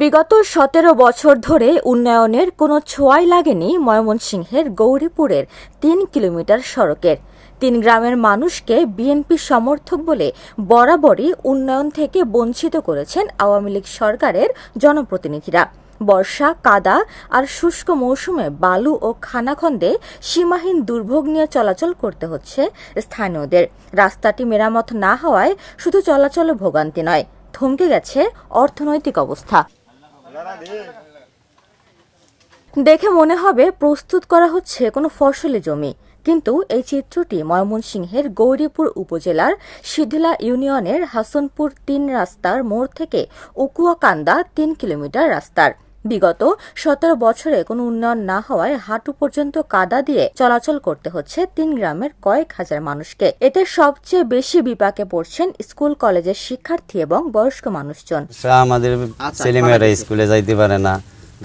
বিগত সতেরো বছর ধরে উন্নয়নের কোনো ছোঁয়াই লাগেনি ময়মনসিংহের গৌরীপুরের তিন কিলোমিটার সড়কের। তিন গ্রামের মানুষকে বিএনপি সমর্থক বলে বরাবরই উন্নয়ন থেকে বঞ্চিত করেছেন আওয়ামী লীগ সরকারের জনপ্রতিনিধিরা। বর্ষা, কাদা আর শুষ্ক মৌসুমে বালু ও খানাখন্দে সীমাহীন দুর্ভোগ নিয়ে চলাচল করতে হচ্ছে স্থানীয়দের। রাস্তাটি মেরামত না হওয়ায় শুধু চলাচলে ভোগান্তি নয়, থমকে গেছে অর্থনৈতিক অবস্থা। দেখে মনে হবে প্রস্তুত করা হচ্ছে কোনো ফসলি জমি, কিন্তু এই চিত্রটি ময়মনসিংহের গৌরীপুর উপজেলার সিধলা ইউনিয়নের হাসনপুর তিন রাস্তার মোড় থেকে উকুয়াকান্দা তিন কিলোমিটার রাস্তার। বিগত সতেরো বছরে কোনো উন্নয়ন না হওয়ায় হাঁটু পর্যন্ত কাদা দিয়ে চলাচল করতে হচ্ছে তিন গ্রামের কয়েক হাজার মানুষকে। এতে সবচেয়ে বেশি বিপাকে পড়ছেন স্কুল কলেজের শিক্ষার্থী এবং বয়স্ক মানুষজন। আমাদের ছেলেমেয়েরা স্কুলে যাইতে পারে না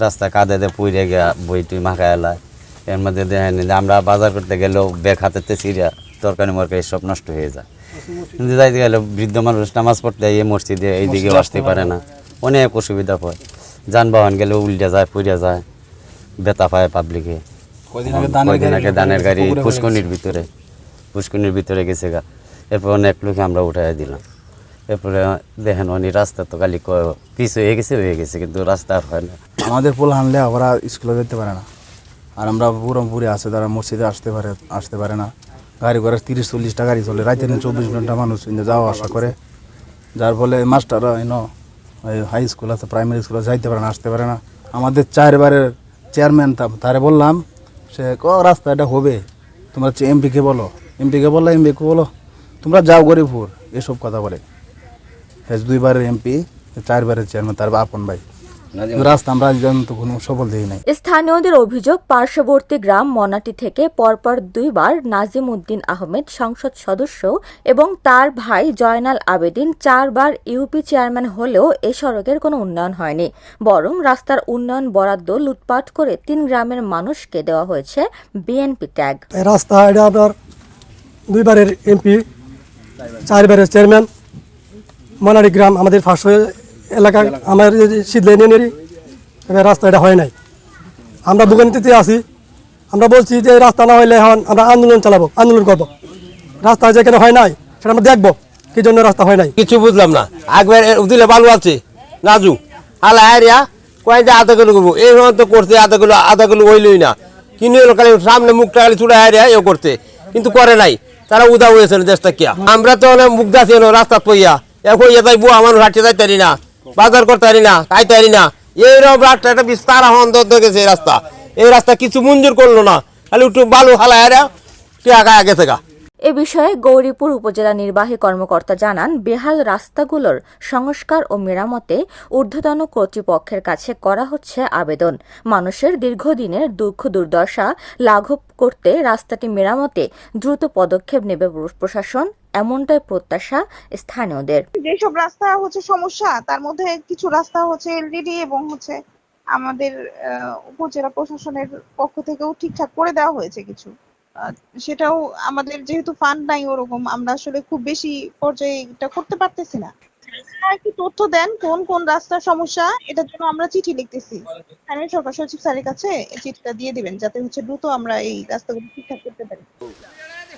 রাস্তা কাদাতে পুড়ে গিয়া বই টুই মাখায় এলায়। এর মধ্যে দেখেন যে আমরা বাজার করতে গেলেও ব্যাগ হাতে ছিঁড়া তরকারি মরকারি সব নষ্ট হয়ে যায়। কিন্তু যাইতে গেলে বৃদ্ধ মানুষ নামাজ পড়তে এই মসজিদে এইদিকে আসতে পারে না। অনেক অসুবিধা হয়। যানবাহন গেলে উল্টে যায় পুড়ে যায় বেতা পায় পাবলিকে কয়দিন আগে দানের গাড়ি পুষ্কনির ভিতরে পুষ্কনির ভিতরে গেছে গা। এরপর অনেক লোকে আমরা উঠাই দিলাম। এরপরে দেখেন অনেক রাস্তা তো খালি ক- পিছ হয়ে গেছে হয়ে গেছে কিন্তু রাস্তা আর হয় না। আমাদের পোল হানলে ওরা স্কুলে যেতে পারে না। আর আমরা পুরোপুরি আছে তারা মসজিদে আসতে পারে আসতে পারে না। গাড়ি করে তিরিশ চল্লিশটা গাড়ি চলে। রাতে দিন চব্বিশ ঘণ্টা মানুষ যাওয়া আসা করে। যার ফলে মাস্টাররা ইন হাই স্কুল আছে প্রাইমারি স্কুলে যাইতে পারে না, আসতে পারে না। আমাদের চারবারের চেয়ারম্যান তারে বললাম, সে ক, রাস্তা এটা হবে। তোমরা হচ্ছে এমপিকে বলো। এমপিকে বলল এমপিকে বলো। তোমরা যাও গরিবপুর, এসব কথা বলে। দুইবারের এমপি চারবারের চেয়ারম্যান তার আপন ভাই। রাস্তা আমরা পর্যন্ত কোনো সফল দিই নাই। স্থানীয়দের অভিযোগ পার্শ্ববর্তী গ্রাম মনাটি থেকে পরপর দুইবার নাজিম উদ্দিন আহমেদ সংসদ সদস্য এবং তার ভাই জয়নাল আবেদিন চারবার ইউপি চেয়ারম্যান হলেও এ সড়কের কোনো উন্নয়ন হয়নি। বরং রাস্তার উন্নয়ন বরাদ্দ লুটপাট করে তিন গ্রামের মানুষকে দেওয়া হয়েছে বিএনপি ট্যাগ। এই রাস্তা এটা আপনার দুইবারের এমপি চারবারের চেয়ারম্যান। মনারি গ্রাম আমাদের ফার্স্ট এলাকা আমার শীতলা ইউনিয়নেরই এবার রাস্তা এটা হয় নাই। আমরা দোকানিতে আছি। আমরা বলছি যে রাস্তা না হইলে এখন আমরা আন্দোলন চালাবো। আন্দোলন করব। রাস্তা যেখানে হয় নাই, সেটা আমরা দেখব কি জন্য রাস্তা হয় নাই। কিছু বুঝলাম না। একবার দিলে বালু আছে। নাজু। আলা আরিয়া কয় যে আধা কিলো করব? এই তো করছে আধা কিলো আধা কিলো হইলই না। কিনে এলো খালি সামনে মুখটা খালি চুড়া হারিয়া এ করতে কিন্তু করে নাই। তারা উদা হয়েছিল দেশটা কিয়া। আমরা তো অনেক মুখ দাসি রাস্তা পইয়া এখন ইয়ে তাই বুয়া মানুষ হাঁটতে যাইতে পারি না। বাজার করতে পারি না, খাইতে পারি না। এইরকম রাস্তা, একটা বিস্তার হন্দ গেছে এই রাস্তা এই রাস্তা কিছু মঞ্জুর করল না। খালি একটু বালু হালা হারিয়া টিয়া গায়ে গেছে গা। এ বিষয়ে গৌরীপুর উপজেলা নির্বাহী কর্মকর্তা জানান, বেহাল রাস্তাগুলোর সংস্কার ও মেরামতে ঊর্ধ্বতন কর্তৃপক্ষের কাছে করা হচ্ছে আবেদন। মানুষের দীর্ঘদিনের দুঃখ দুর্দশা লাঘব করতে রাস্তাটি মেরামতে দ্রুত পদক্ষেপ নেবে প্রশাসন। এমনটাই প্রত্যাশা স্থানীয়দের। যেসব রাস্তা হচ্ছে সমস্যা, তার মধ্যে কিছু রাস্তা হচ্ছে এলডিডি এবং হচ্ছে আমাদের উপজেলা প্রশাসনের পক্ষ থেকেও ঠিকঠাক করে দেওয়া হয়েছে কিছু। সেটাও আমাদের যেহেতু ফান্ড নাই ওরকম, আমরা আসলে খুব বেশি পর্যায়ে এটা করতে পারতেছি না। একটু তথ্য দেন, কোন কোন রাস্তার সমস্যা, এটার জন্য আমরা চিঠি লিখতেছি। স্থানীয় সরকার সচিব স্যারের কাছে চিঠিটা দিয়ে দিবেন, যাতে হচ্ছে দ্রুত আমরা এই রাস্তাগুলো ঠিকঠাক করতে পারি।